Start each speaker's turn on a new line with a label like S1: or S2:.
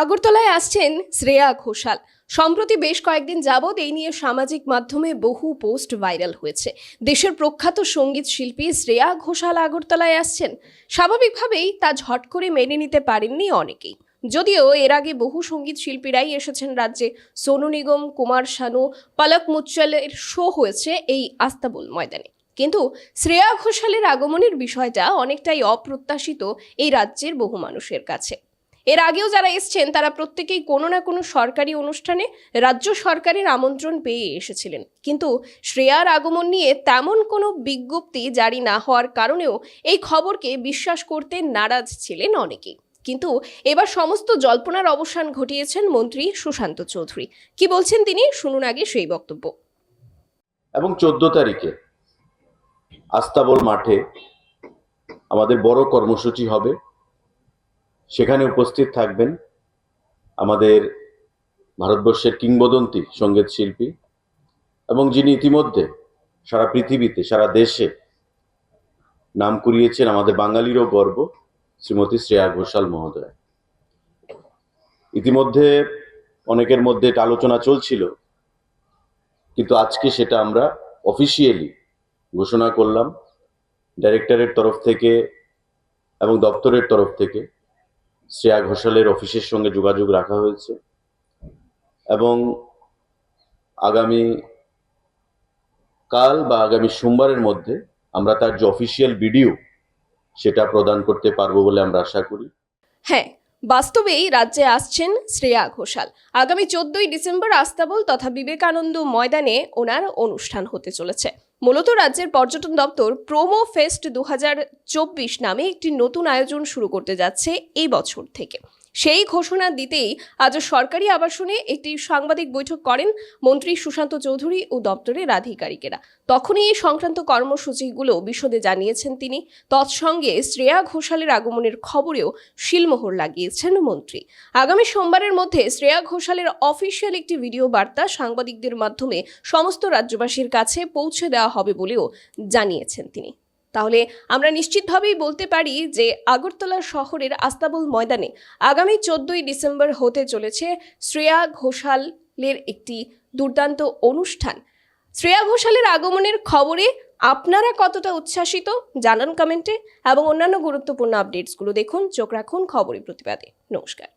S1: আগরতলায় আসছেন শ্রেয়া ঘোষাল। সম্প্রতি বেশ কয়েকদিন যাবৎ এই নিয়ে সামাজিক মাধ্যমে বহু পোস্ট ভাইরাল হয়েছে। দেশের প্রখ্যাত সংগীত শিল্পী শ্রেয়া ঘোষাল আগরতলায় আসছেন। স্বাভাবিকভাবেই তা ঝট করে মেনে নিতে পারেননি অনেকেই। যদিও এর আগে বহু সংগীত শিল্পীরাই এসেছেন রাজ্যে। সোনু নিগম, কুমার শানু, পলক মুচ্চলের শো হয়েছে এই আস্তাবল ময়দানে। কিন্তু শ্রেয়া ঘোষালের আগমনের বিষয়টা অনেকটাই অপ্রত্যাশিত এই রাজ্যের বহু মানুষের কাছে। এর আগেও যারা এসছেন, তারা প্রত্যেকেই কোনো না কোনো সরকারি অনুষ্ঠানে রাজ্য সরকারের আমন্ত্রণ পেয়ে এসেছিলেন। কিন্তু শ্রেয়ার আগমন নিয়ে তেমন কোনো বিজ্ঞপ্তি জারি না হওয়ার কারণেও এই খবরকে বিশ্বাস করতে নারাজ ছিলেন অনেকেই। কিন্তু এবার সমস্ত জল্পনার অবসান ঘটিয়েছেন মন্ত্রী সুশান্ত চৌধুরী। কি বলছেন তিনি? শুনুন আগে সেই বক্তব্য।
S2: এবং চোদ্দ তারিখে আস্তাবল মাঠে আমাদের বড় কর্মসূচি হবে। সেখানে উপস্থিত থাকবেন আমাদের ভারতবর্ষের কিংবদন্তি সংগীত শিল্পী এবং যিনি ইতিমধ্যে সারা পৃথিবীতে, সারা দেশে নাম কুড়িয়েছেন আমাদের বাঙালিরও গর্ব, শ্রীমতী শ্রেয়া ঘোষাল মহোদয়। ইতিমধ্যে অনেকের মধ্যে এটা আলোচনা চলছিল, কিন্তু আজকে সেটা আমরা অফিসিয়ালি ঘোষণা করলাম ডাইরেক্টরের তরফ থেকে এবং দপ্তরের তরফ থেকে। শ্রেয়া ঘোষালের অফিসের সঙ্গে যোগাযোগ রাখা হয়েছে। এবং আগামী কাল বা আগামী সোমবারের মধ্যে আমরা তার যে অফিসিয়াল ভিডিও সেটা প্রদান করতে পারব বলে আমরা আশা করি।
S1: হ্যাঁ বাস্তবেই রাজ্যে আসছেন শ্রেয়া ঘোষাল। আগামী চোদ্দই ডিসেম্বর আস্তাবল তথা বিবেকানন্দ ময়দানে ওনার অনুষ্ঠান হতে চলেছে। মূলত রাজ্যের পর্যটন দপ্তর প্রোমো ফেস্ট দু হাজার চব্বিশ নামে একটি নতুন আয়োজন শুরু করতে যাচ্ছে এই বছর থেকে। সেই ঘোষণা দিতেই আজ সরকারি আবাসনে একটি সাংবাদিক বৈঠক করেন মন্ত্রী সুশান্ত চৌধুরী ও দপ্তরের আধিকারিকেরা। তখনই এই সংক্রান্ত কর্মসূচিগুলো বিশদে জানিয়েছেন তিনি। তৎসঙ্গে শ্রেয়া ঘোষালের আগমনের খবরেও শিলমোহর লাগিয়েছেন মন্ত্রী। আগামী সোমবারের মধ্যে শ্রেয়া ঘোষালের অফিসিয়াল একটি ভিডিও বার্তা সাংবাদিকদের মাধ্যমে সমস্ত রাজ্যবাসীর কাছে পৌঁছে দেওয়া হবে বলেও জানিয়েছেন তিনি। তাহলে আমরা নিশ্চিতভাবেই বলতে পারি যে আগরতলা শহরের আস্তাবল ময়দানে আগামী চোদ্দই ডিসেম্বর হতে চলেছে শ্রেয়া ঘোষালের একটি দুর্দান্ত অনুষ্ঠান। শ্রেয়া ঘোষালের আগমনের খবরে আপনারা কতটা উচ্ছ্বাসিত জানান কমেন্টে এবং অন্যান্য গুরুত্বপূর্ণ আপডেটসগুলো দেখুন, চোখ রাখুন খবরের প্রতিবাদে। নমস্কার।